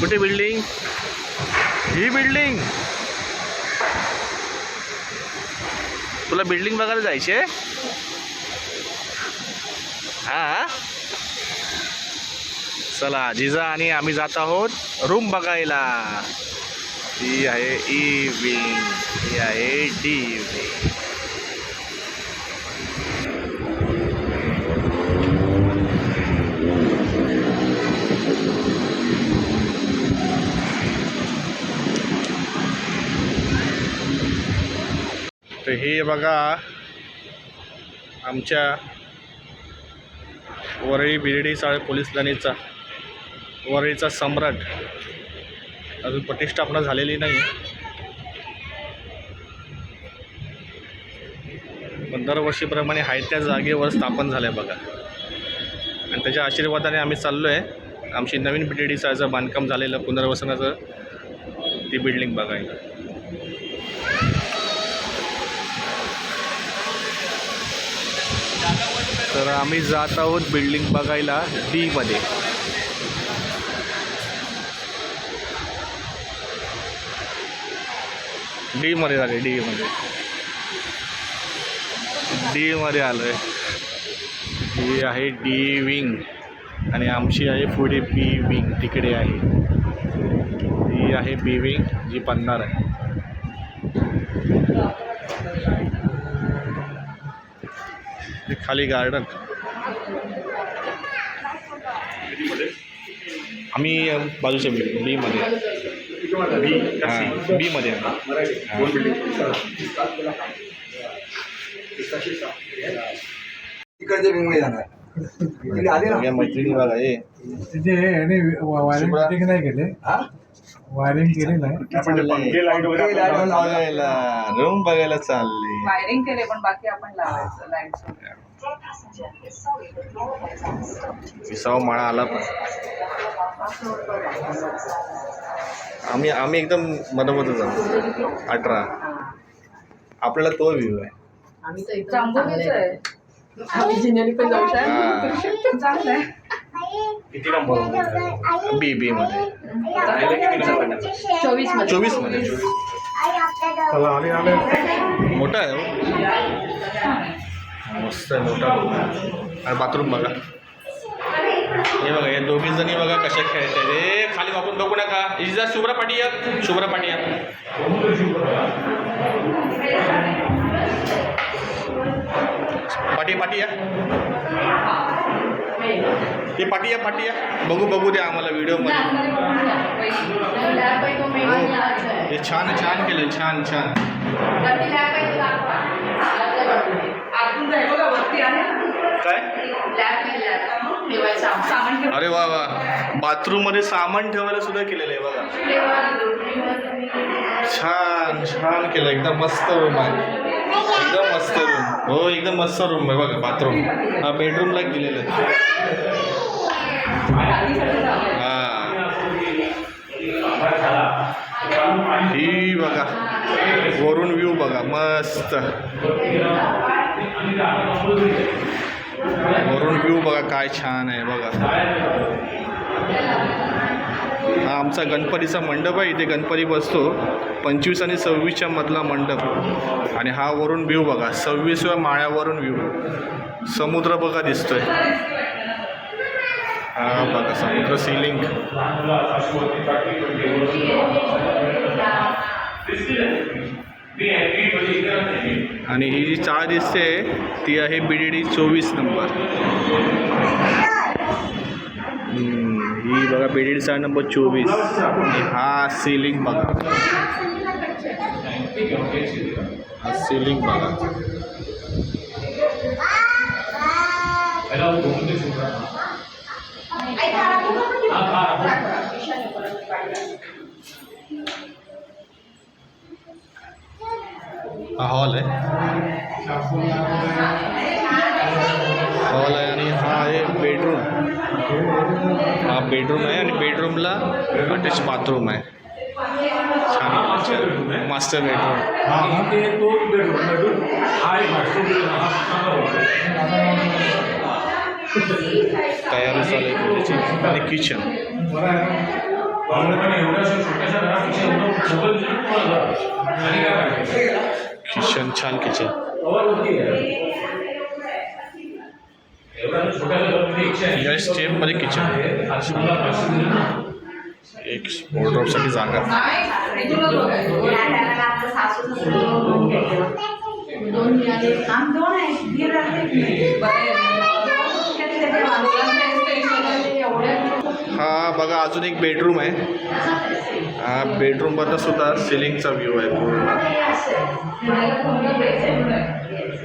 कुठे बिल्डिंग ही बिल्डिंग तुला बिल्डिंग बघायला जायचे हा? चला जिजा आणि आम्ही जात आहोत रूम बघायला. ही आहे e ई विंग ही आहे डी विंग तर हे बघा आमच्या वरळी बिर्डी चाळ पोलीस लाईनीचा वरळीचा सम्राट. अजून प्रतिष्ठापना झालेली नाही. पण दरवर्षीप्रमाणे आहे त्या जागेवर स्थापन झालं आहे बघा. आणि त्याच्या आशीर्वादाने आम्ही चाललो आहे आमची नवीन बिर्डी चाळचं बांधकाम झालेलं पुनर्वसनाचं ती बिल्डिंग बघायला. तर आम्ही जात आहोत बिल्डिंग बघायला डीमध्ये डीमध्ये डी मध्ये झाले डीमध्ये मध्ये. डी मध्ये ही आहे डी विंग आणि आमची आहे पुढे बी विंग तिकडे आहे. ही आहे बी विंग जी पन्नार आहे. खाली गार्डन आम्ही बाजूच्या बिल्डिंग बी मध्ये. हां बी मध्ये आहे. तिकडच्या विंगमध्ये जाणार. आले ना मैत्रिणी बघा हे तिथे नाही केले हा? वायरिंग केली नाही बघायला रूम बघायला चालली. वायरिंग केले पण बाकी आपण लावायचं लाइट विसावा माळा आला पण. आम्ही आम्ही एकदम मधोमधच आहोत अठरा. आपल्याला तो व्ह्यू आहे. आम्ही तर एकदम चांगलं चांगलं आहे. हा. किती नंबर बी बी मध्ये. चोवीसमध्ये. चोवीसमध्ये. चला आले आले. मोठा आहे हो. मस्त आहे मोठा आणि बाथरूम बघा. हे बघा या दोघी जणी बघा कशा खेळतात रे खाली वापरून बघू नका. इजा शुभ्रा पाटिया शुभ्रा पाटिया पाटी पाटिया हे पाटिया पाटिया बघू बघू द्या आम्हाला व्हिडिओमध्ये हो. हे छान छान केलं छान छान. काय? अरे वा वा. बाथरूममध्ये सामान ठेवायला सुद्धा केलेलं आहे बघा. छान छान केलं एकदम मस्त रूम आहे. एकदम मस्त रूम. हो एकदम मस्त रूम आहे बघा बाथरूम. हा बेडरूमला गेलेलं आहे. हा. ही बघा वरून व्ह्यू बघा मस्त. वरून व्ह्यू बघा काय छान आहे बघा. हा आमचा गणपतीचा मंडप आहे इथे गणपती बसतो. पंचवीस आणि सव्वीसच्या मधला मंडप. आणि हा वरून व्ह्यू बघा सव्वीसव्या माळ्यावरून व्ह्यू समुद्र बघा दिसतोय. हा बघा समुद्र सिलिंग आणि ही जी चाळ दिसते ती आहे बी डी डी चोवीस नंबर. ही बघा बी डी डी चाळ नंबर चोवीस. हा सिलिंग बघा. हा सिलिंग बघा. हा हॉल आहे. हॉल आहे आणि हा आहे बेडरूम. हा बेडरूम आहे आणि बेडरूमला अटॅच बाथरूम आहे. छान. मास्टर बेडरूम तयारी चालू आहे खोलीची आणि किचन किचन छान किचन या स्टेपमध्ये किचन एक वॉर्ड्रॉपसाठी जागा. दोन हा बघा अजून एक बेडरूम आहे. हा बेडरूममधनं सुद्धा सिलिंगचा व्ह्यू आहे पूर्ण.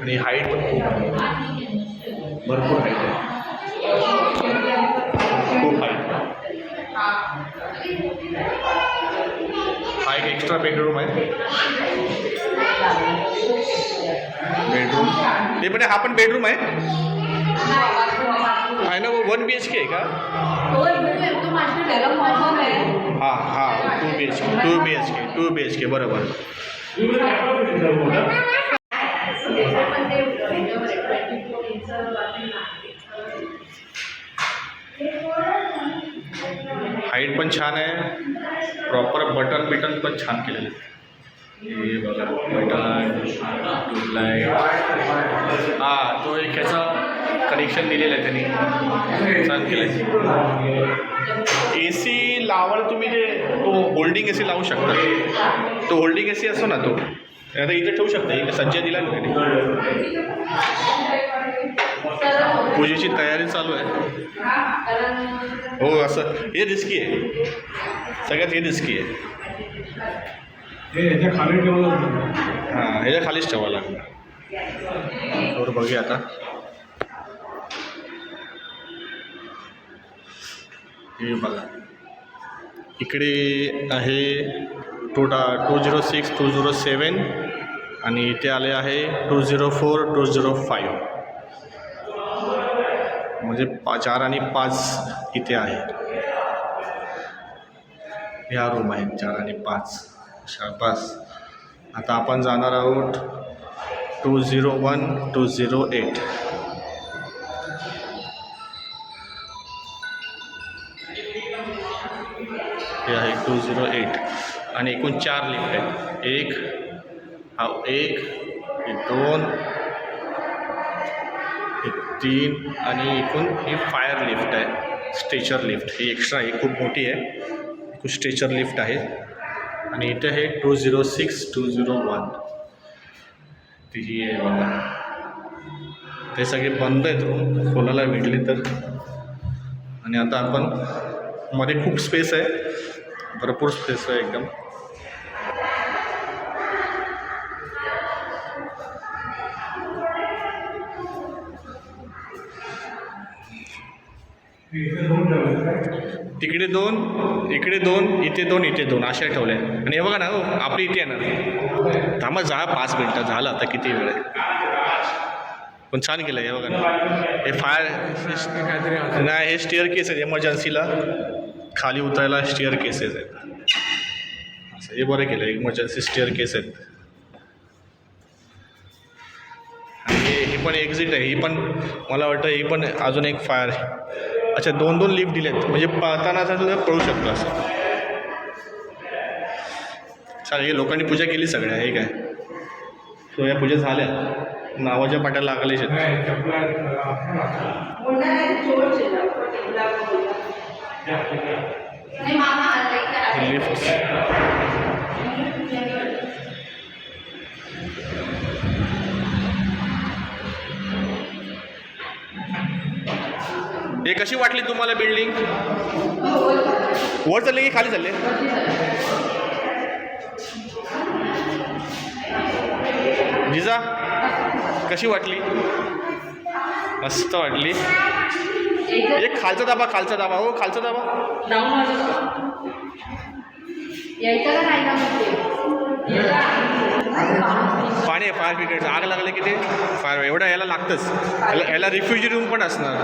आणि हाईट पण खूप भरपूर हाईट आहे. खूप हाईट हा एक एक्स्ट्रा बेडरूम आहे. बेडरूम ते पण हा पण बेडरूम आहे. आहे ना वो वन बी एच के आहे का हाँ हाँ two B H K two B H K two B H K बरोबर। हाईट पण छान आहे. प्रॉपर बटन बिटन पण छान केलेले आहेत. हे बघा बटन ट्यूबलाईट हाँ तो एक ह्याचा कनेक्शन दिलेलं आहे त्यांनी. छान केलं आहे ए सी लावाल तुम्ही जे तो होल्डिंग ए सी लावू शकता. तो होल्डिंग ए सी असतो ना तो. आता इथे ठेवू शकता इथे सज्जा दिला ना त्यांनी पूजेची तयारी चालू आहे. हो असं. हे रिस्की आहे. सगळ्यात हे रिस्की आहे. हे याच्या खाली होतं. हां ह्याच्या खालीच ठेवावं लागणार. बघूया आता. हे बघा. इकडे आहे total two zero six two zero seven आणि इथे आले आहे two zero four two zero five. म्हणजे पा चार आणि पाच इथे आहे. ह्या रूम आहेत चार आणि पाच. शाबास आता आपण जाणार आहोत two zero one two zero eight. हे आहे टू झिरो एट. आणि एकूण चार लिफ्ट आहेत. एक, हा एक, हे दोन, हे तीन आणि एकूण ही फायर लिफ्ट आहे. Stretcher lift. ही एक्स्ट्रा आहे. खूप मोठी आहे. एकूण स्ट्रेचर लिफ्ट आणि इथे हे two zero six, two zero one. ती आहे बघा. ते बंद आहेत रूम खोलायला भेटले आणि आता आपण, मध्ये खूप स्पेस आहे. भरपूर स्पेस आहे एकदम. ठेवले तिकडे दोन इकडे दोन इथे दोन इथे दोन अशा ठेवल्या आहे. आणि हे बघा ना हो आपली इथे येणार थांबा जा पाच मिनटं झालं आता किती वेळ आहे. पण छान केलं हे बघा ना. हे फायर नाही हे स्टिअर केस आहेत एमर्जन्सीला खाली उतरायला स्टिअर केसेस आहेत. असं हे बरं केलं इमर्जन्सी स्टिअर केस आहेत. आणि हे ही पण एक्झिट आहे ही पण मला वाटतं ही पण अजून एक फायर अच्छा दोन दोन लिफ्ट दिलेत म्हणजे पळताना असं सुद्धा पळू शकतो असं. चालेल हे लोकांनी पूजा केली सगळ्या हे काय? सो या पूजा झाल्या. नावाच्या पाट्या लागलेच आहेत. असं ना. लिफ्ट हे कशी वाटली तुम्हाला बिल्डिंग वर चालले की खाली चालले? जिजा कशी वाटली? मस्त वाटली. एक खालचा दाबा खालचा दाबा. हो खालचा दाबा. पाणी आहे फायर ब्रिगेडचं आग लागले की ते? फायर एवढं याला लागतंच. याला याला रिफ्युजी रूम पण असणार.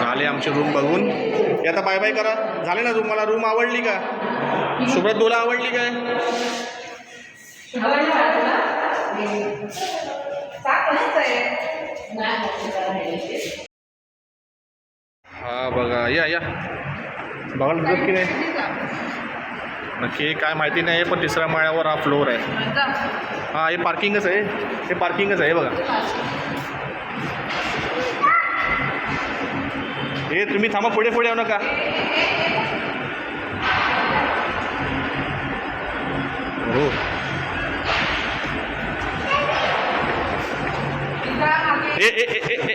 झाले आमचे रूम बघून. हे आता बाय बाय करा. झाले ना रूम मला रूम आवडली का? सुब्रत तुला आवडली काय? हा बघा. या या. बघा दिसत की नाही. नक्की काय माहिती नाही पण तिसऱ्या माळ्यावर हा फ्लोअर आहे. हा हे पार्किंगच आहे. हे पार्किंगच आहे बघा. हे तुम्ही थांबा पुढे पुढे येऊ नका. हो. ए ए ए ए ए.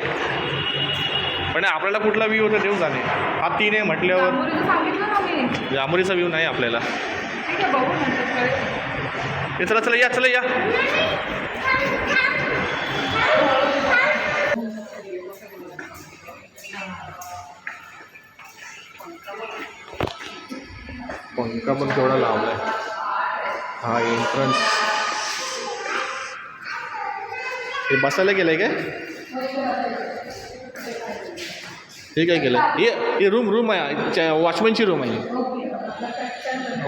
पण आपल्याला कुठला व्ह्यू होता देऊ जाणे हा तीन आहे म्हटल्यावर. जांभुरीचं व्ह्यू नाही आपल्याला. आहे. हे चला चला या चला या. पंखा पण केवढा लावलाय हा एंट्रन्स हे बसायला गेलंय काय? हे काय केलं? हे हे रूम रूम आहे. वॉचमॅनची रूम आहे.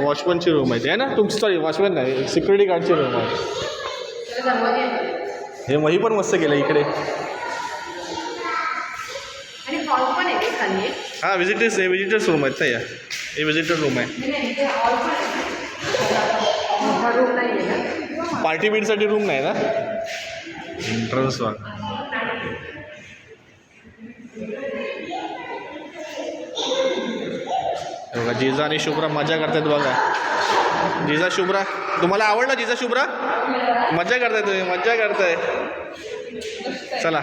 वॉचमॅनची रूम आहे. ते आहे ना? तुमची सॉरी वॉचमॅन नाही. सिक्युरिटी गार्डची रूम आहे. हे मही पण मस्त केलं इकडे. आणि हॉल पण आहे ते खाली. एक. हा विजिटर्स हे विजिटर्स रूम आहेत ना या. हे विजिटर रूम आहे. पार्टी बीटसाठी रूम नाही ना? एंट्रन्स वा बघा जिजा आणि शुभ्रा मजा करतायत बघा. जिजा शुभ्रा तुम्हाला आवडला जिजा शुभ्रा? मजा करताय तुम्ही मजा करताय. चला.